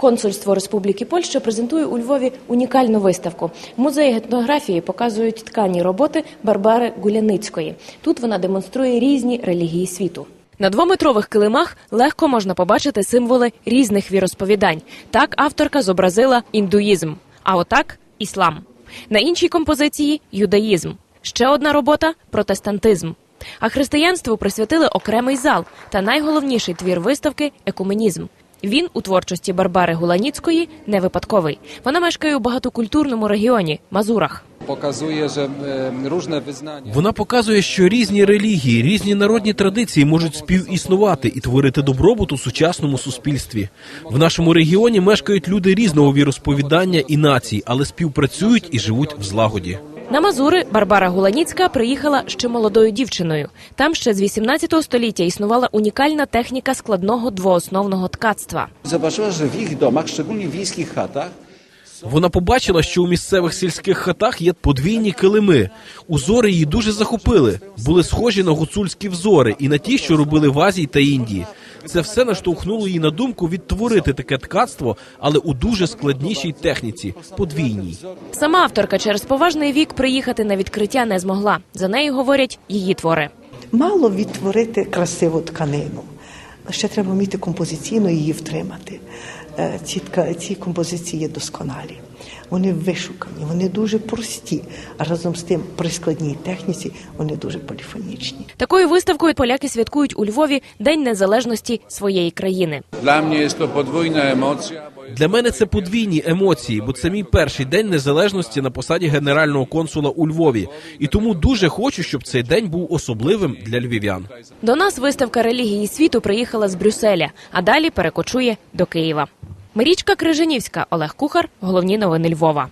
Консульство Республіки Польща презентує у Львові унікальну виставку. Музеї етнографії показують ткані роботи Барбари Гуляницької. Тут вона демонструє різні релігії світу. На двометрових килимах легко можна побачити символи різних віросповідань. Так авторка зобразила індуїзм, а отак іслам. На іншій композиції юдаїзм. Ще одна робота протестантизм. А християнству присвятили окремий зал та найголовніший твір виставки екуменізм. Він у творчості Барбари Гуланіцької не випадковий. Вона мешкає у багатокультурному регіоні Мазурах. Pokazuje, że e, różne wyznania. Вона показує, що різні релігії, різні народні традиції можуть співіснувати і творити добробут у сучасному суспільстві. В нашому регіоні мешкають люди різного віросповідання і націй, але співпрацюють і живуть в злагоді. На Мазури Барбара Гуланіцька приїхала ще молодою дівчиною. Там ще з 18 століття існувала унікальна техніка складного двоосновного ткацтва. Zobaczyła, że w ich domach, szczególnie w wiejskich chatach, Вона побачила, що у місцевих сільських хатах є подвійні килими. Узори її дуже захопили, були схожі на гуцульські взори і на ті, що робили в Азії та Індії. Це все наштовхнуло її на думку відтворити таке ткацтво, але у дуже складнішій техніці подвійній. Сама авторка через поважний вік приїхати на відкриття не змогла. За нею говорять її твори. Мало відтворити красиву тканину. Ще треба вміти композиційно її втримати. Е, Ці, ці композиції є досконалі. Вони вишукані, вони дуже прості, а разом з тим при складній техніці вони дуже поліфонічні. Такою виставкою поляки святкують у Львові День незалежності своєї країни. Jest to podwójna emocja, bo Для мене це подвійні емоції, бо це мій перший день незалежності на посаді генерального консула у Львові, і тому дуже хочу, щоб цей день був особливим для львів'ян. До нас виставка релігії світу приїхала з Брюсселя, а далі перекочує до Києва. Марічка Крижанівська, Олег Кухар. Головні новини Львова.